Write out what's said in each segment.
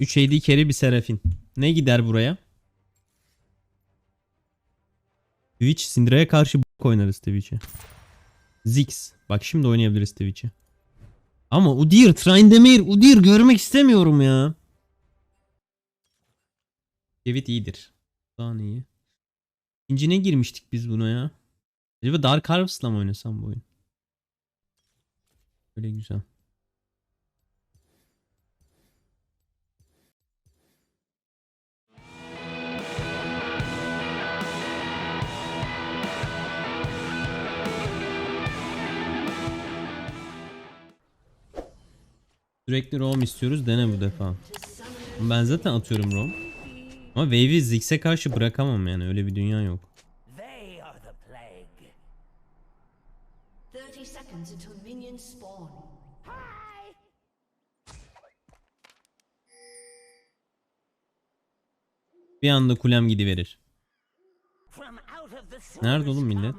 3 AD carry bir Serafin. Ne gider buraya? Twitch Syndra'ya karşı b**k oynarız Twitch'e. Ziggs. Bak şimdi oynayabiliriz Twitch'e. Ama Udyr, Tryndamere, Udyr görmek istemiyorum ya. Evet iyidir. Daha iyi. İkinci ne girmiştik biz buna ya? Acaba Dark Harvest'la mı oynasam bu oyun? Böyle güzel. Sürekli roam istiyoruz. Dene bu defa. Ben zaten atıyorum roam. Ama Wave'i Ziggs'e karşı bırakamam yani. Öyle bir dünya yok. They are the plague. 30 seconds until minions spawn. Bir anda kulem gidiverir. Nerede oğlum millet?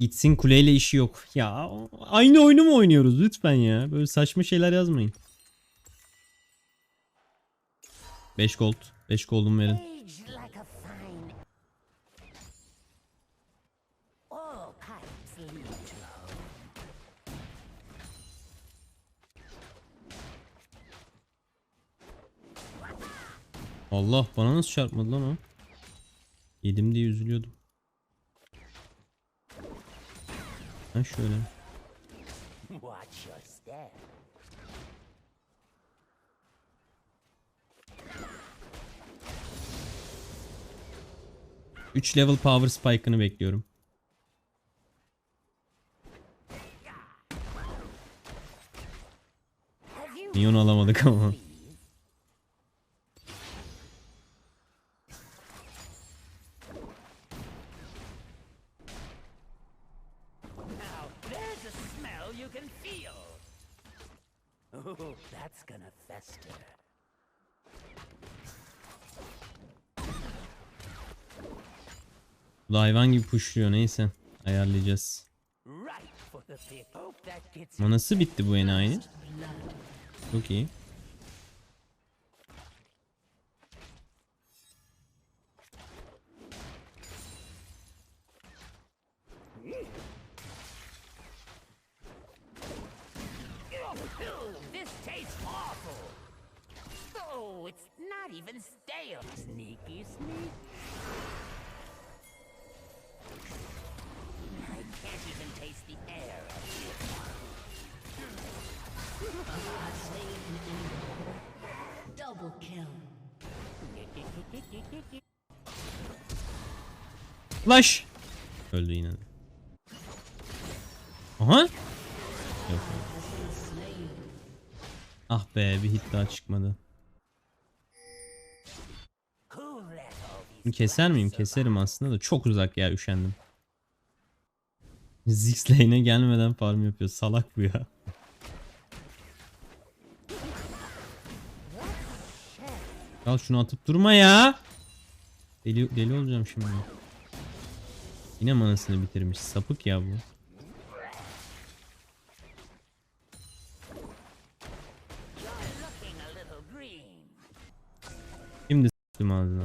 Gitsin kuleyle işi yok. Ya aynı oyunu mu oynuyoruz lütfen ya. Böyle saçma şeyler yazmayın. 5 gold. 5 gold'um verin. Allah bana nasıl çarpmadı lan o? Yedim diye üzülüyordum. Ha şöyle. Üç level power spike'ını bekliyorum. Neon alamadık ama. now? There's a smell you can feel. Oh, fester. Bu da hayvan gibi pushluyor neyse. Ayarlayacağız. Manası bitti bu enayinin. Çok iyi. Not even stale. Sneaky sneak. I can't even taste the air of Double kill. Flash. Öldü yine. Aha. Yok, yok. Ah be bir hit daha çıkmadı. Keser miyim? Keserim aslında da çok uzak ya üşendim. Ziggs gelmeden farm yapıyor. Salak bu ya. Al şunu atıp durma ya. Deli, deli olacağım şimdi. Yine manasını bitirmiş. Sapık ya bu. Şimdi s**tim ağzına.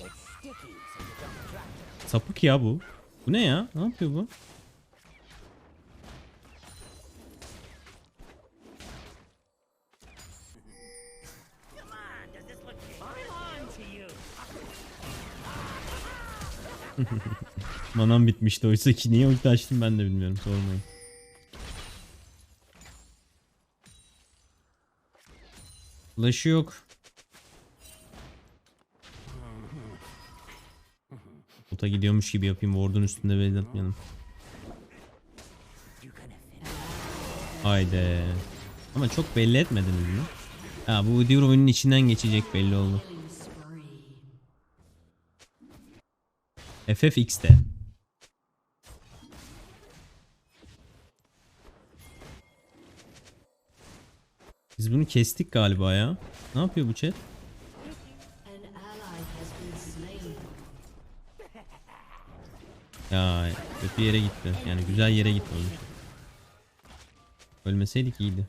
It's sticky, so you don't drop it. Sapık ya bu. Bu ne ya? Ne yapıyor bu? Manam bitmişti oysa ki niye ulti açtım ben de bilmiyorum sormayın. Flash'ı yok. Ota gidiyormuş gibi yapayım. Ward'un üstünde finish? Haydi. Ama çok belli etmediniz mi? Ha bu Udyr oyunun içinden geçecek belli oldu. FFX'te. Biz bunu kestik galiba ya. Ne yapıyor bu chat? Ya kötü yere gitti. Yani güzel yere gitti onun. Ölmeseydik iyiydi.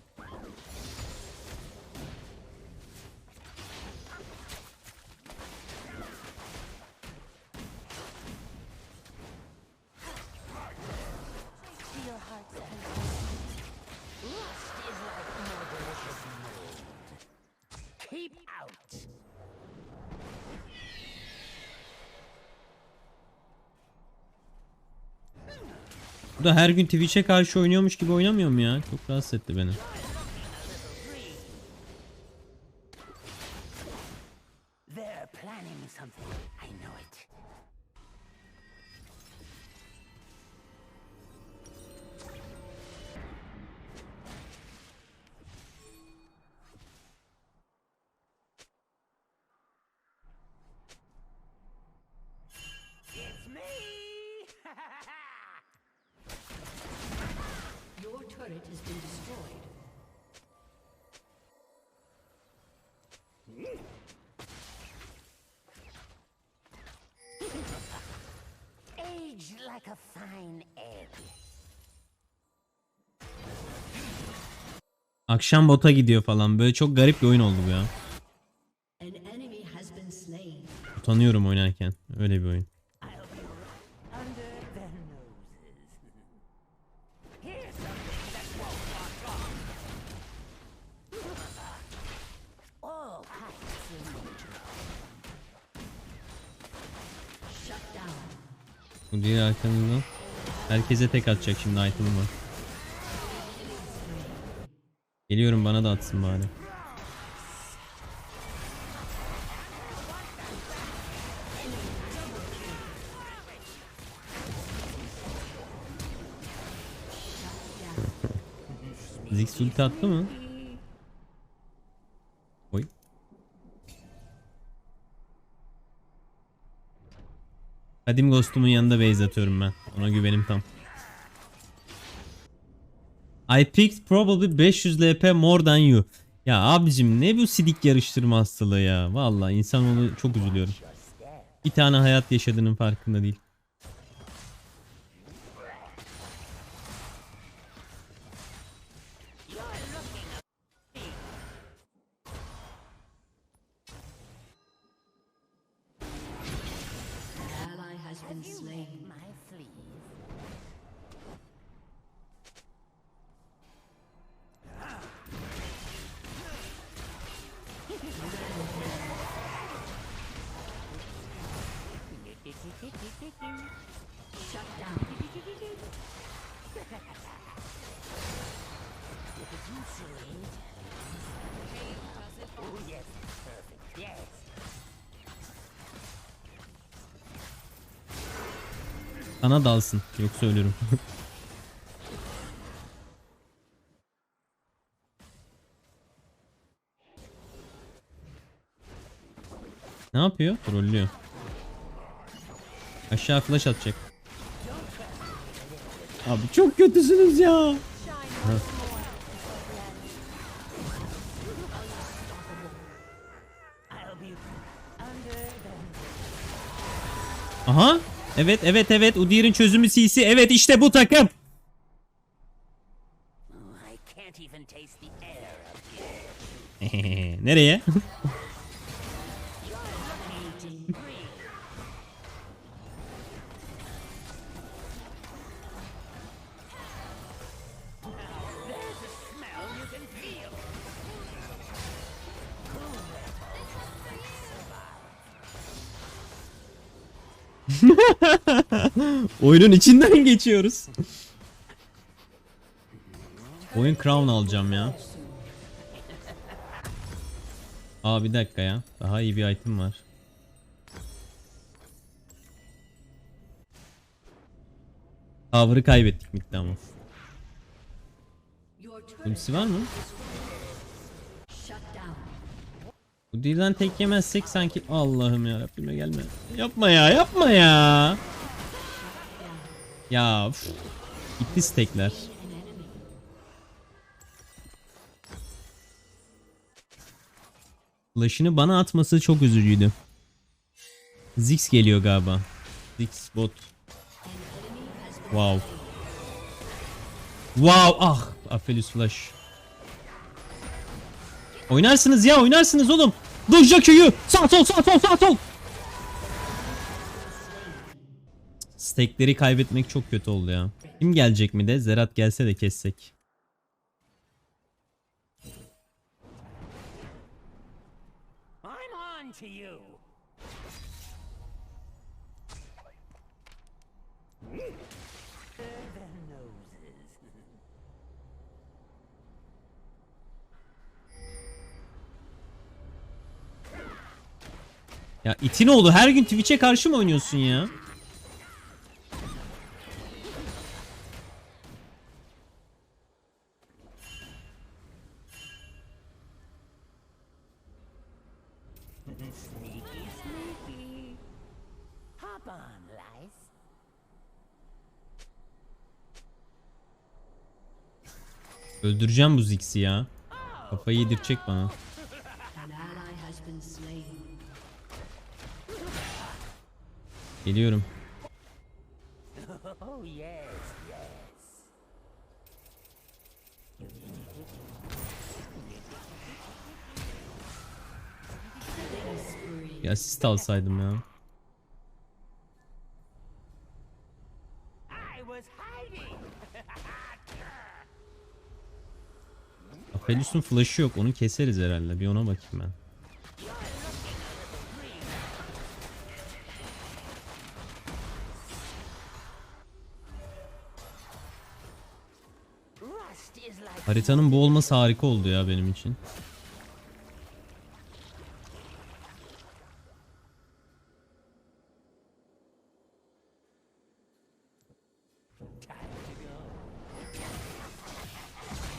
Bu da her gün Twitch'e karşı oynuyormuş gibi oynamıyor mu ya? Çok rahatsız etti beni. A fine egg. Akşam bota gidiyor falan. Böyle çok garip bir oyun oldu bu ya. Utanıyorum oynarken. Öyle bir oyun. Bu diğer arkamızdan. Herkese tek atacak şimdi item'ım var. Geliyorum bana da atsın bari. Ziggs ulti attı mı? Kadim Ghost'umun yanında base atıyorum ben. Ona güvenim tam. I picked probably 500 LP more than you. Ya abicim ne bu sidik yarıştırma hastalığı ya. Vallahi insanoğlu çok üzülüyorum. Bir tane hayat yaşadığının farkında değil. Shut. Sana dalsın. Yoksa ölürüm. ne yapıyor? Trollüyor. Aşağı flash atacak. Abi çok kötüsünüz ya. Their Aha. Evet evet evet. Udir'in çözümü CC. Evet işte bu takım. Oh, Oyunun içinden geçiyoruz. Oyun crown alacağım ya. Aa bir dakika ya. Daha iyi bir item var. Tower'ı kaybettik mikte ama. Ultisi var mı? shut down. Bu dilden tek yemezsek sanki Allah'ım ya Rabbime gelme. Yapma ya yapma ya. Ya üf. Gitti. Flash'ını bana atması çok üzücüydü. Ziggs geliyor galiba. Ziggs bot. Wow. Wow ah Aphelios flash. Oynarsınız ya oynarsınız oğlum. Dojja köyü. Sağ sol sağ sol sağ sol. Stekleri kaybetmek çok kötü oldu ya. Kim gelecek mi de Zerat gelse de kessek. Ya itin oğlu her gün Twitch'e karşı mı oynuyorsun ya? Öldüreceğim bu Ziggs'i ya. Kafayı yedirecek bana. Geliyorum. Bir asist alsaydım ya. Aphelios'un flash'ı yok. Onu keseriz herhalde. Bir ona bakayım ben. Haritanın bu olması harika oldu ya benim için.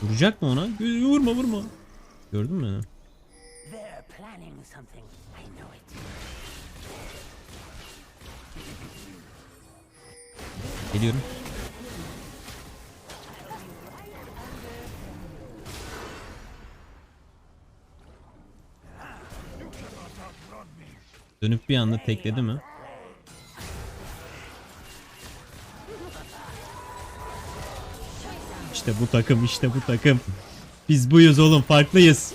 Vuracak mı ona? Vurma vurma. Gördün mü beni? Geliyorum. Dönüp bir anda tekledi mi? İşte bu takım, işte bu takım. Biz buyuz oğlum, farklıyız.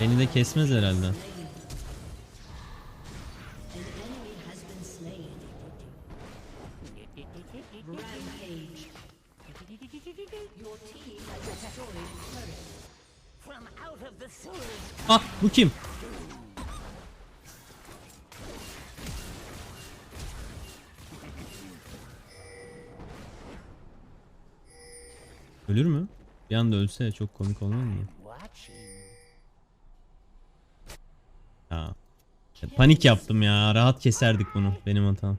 Beni de kesmez herhalde. Bu kim? Ölür mü? Bir anda ölse çok komik olmaz mı? Ha. Panik yaptım ya. Rahat keserdik bunu. Benim hatam.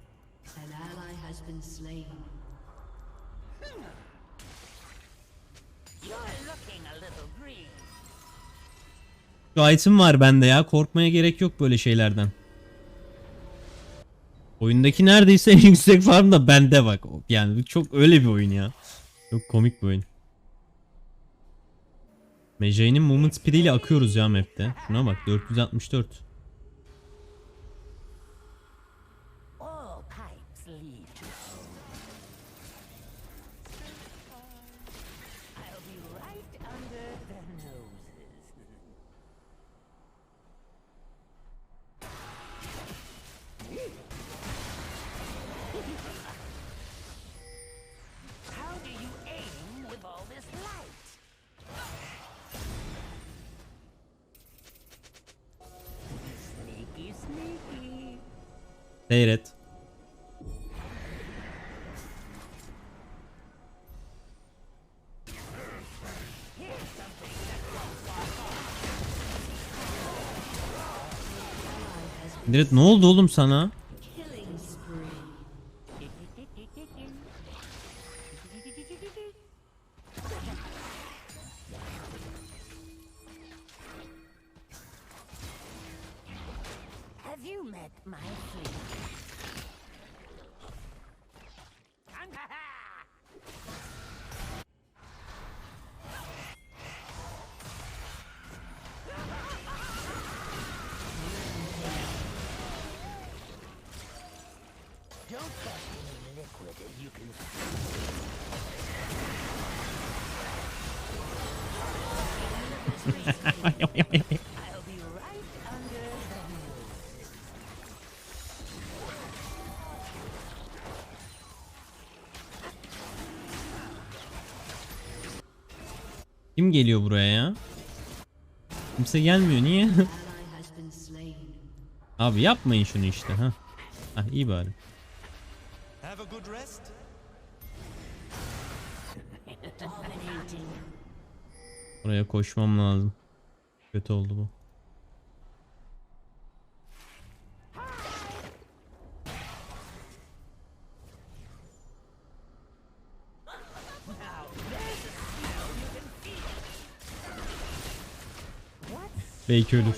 Şu item var bende ya. Korkmaya gerek yok böyle şeylerden. Oyundaki neredeyse en yüksek farm da bende bak. Yani çok öyle bir oyun ya. Çok komik bir oyun. Mejai'nin movement speed ile akıyoruz ya map'te. Şuna bak 464. Direkt ne oldu oğlum sana? Don't trust any liquid you can Kim geliyor buraya ya? Kimse gelmiyor niye? Abi yapmayın şunu işte ha. Ah iyi bari. Oraya koşmam lazım. Kötü oldu bu. Belki ölür.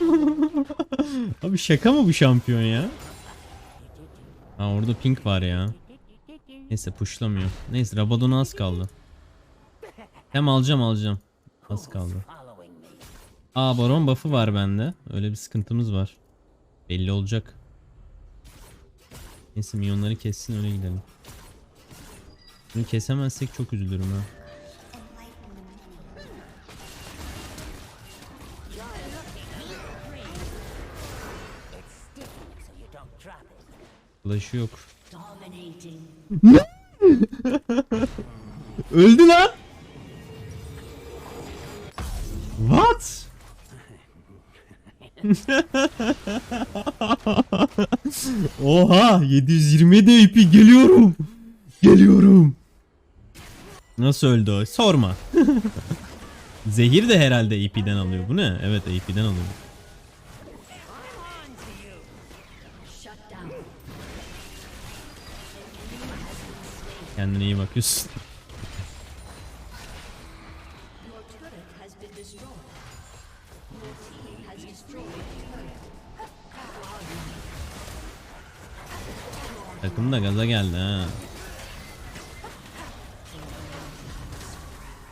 Abi şaka mı bu şampiyon ya? Ha orada pink var ya. Neyse pushlamıyor. Neyse Rabadon'a az kaldı. Hem alacağım alacağım. Az kaldı. Aa baron buff'ı var bende. Öyle bir sıkıntımız var. Belli olacak. Neyse milyonları kessin öyle gidelim. Bunu kesemezsek çok üzülürüm ha. Flash'ı yok. Öldü lan. Oha 720 de IP geliyorum. Geliyorum. Nasıl öldü o? Sorma. Zehir de herhalde AP'den alıyor. Bu ne? Evet AP'den alıyor. Kendine iyi bakıyorsun. Takım da gaza geldi ha.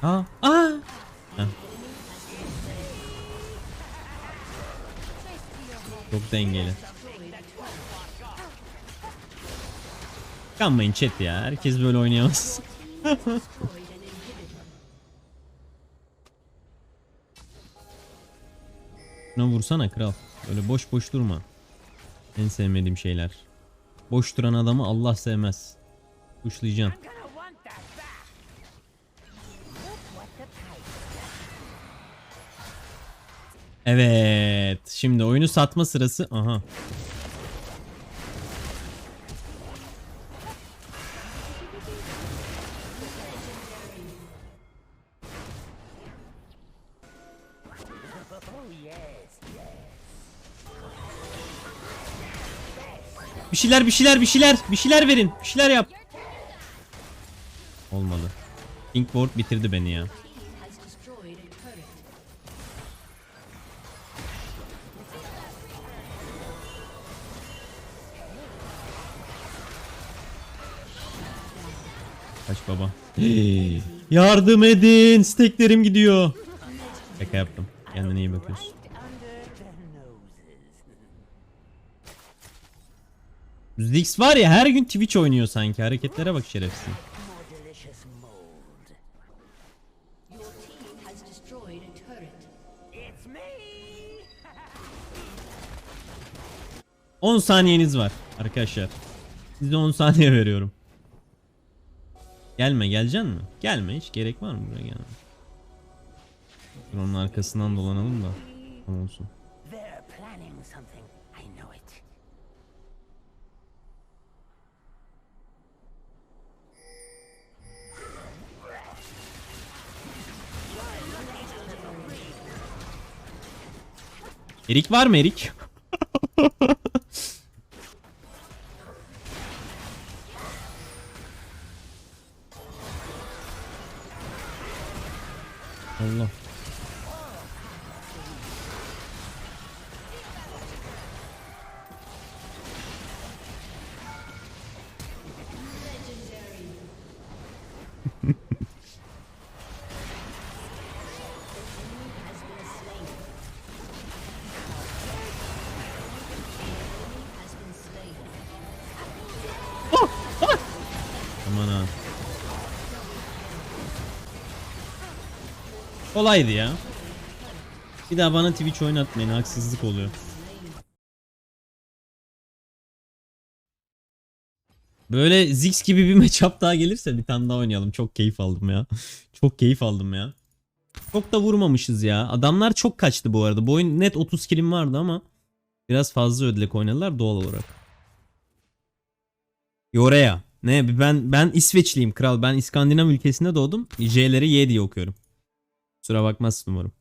Aa, aa. Çok dengeli. Kanmayın chat ya. Herkes böyle oynayamaz. Şuna vursana kral. Böyle boş boş durma. En sevmediğim şeyler. Boş duran adamı Allah sevmez. Price Evet. Şimdi oyunu satma sırası. Aha. Şeyler bir şeyler bir şeyler bir şeyler verin. Bir şeyler yap. Olmadı. Pinkboard bitirdi beni ya. Kaç baba. Yardım edin. Steklerim gidiyor. Şaka yaptım. Kendine iyi bakıyorsun. Zix var ya her gün Twitch oynuyor sanki. Hareketlere bak şerefsiz. 10 saniyeniz var arkadaşlar. Size 10 saniye veriyorum. Gelme geleceksin mi? Gelme hiç gerek var mı buraya gelme. Onun arkasından dolanalım da. Tamam olsun. Erik var mı Erik? Allah. Kolaydı ya. Bir daha bana Twitch oynatmayın haksızlık oluyor. Böyle Ziggs gibi bir matchup daha gelirse bir tane daha oynayalım. Çok keyif aldım ya. Çok keyif aldım ya. Çok da vurmamışız ya. Adamlar çok kaçtı bu arada. Bu oyun net 30 kilim vardı ama biraz fazla ödlek oynadılar doğal olarak. Yoreya. Ne ben ben İsveçliyim kral. Ben İskandinav ülkesinde doğdum. J'leri Y diye okuyorum. Kusura bakmazsın umarım.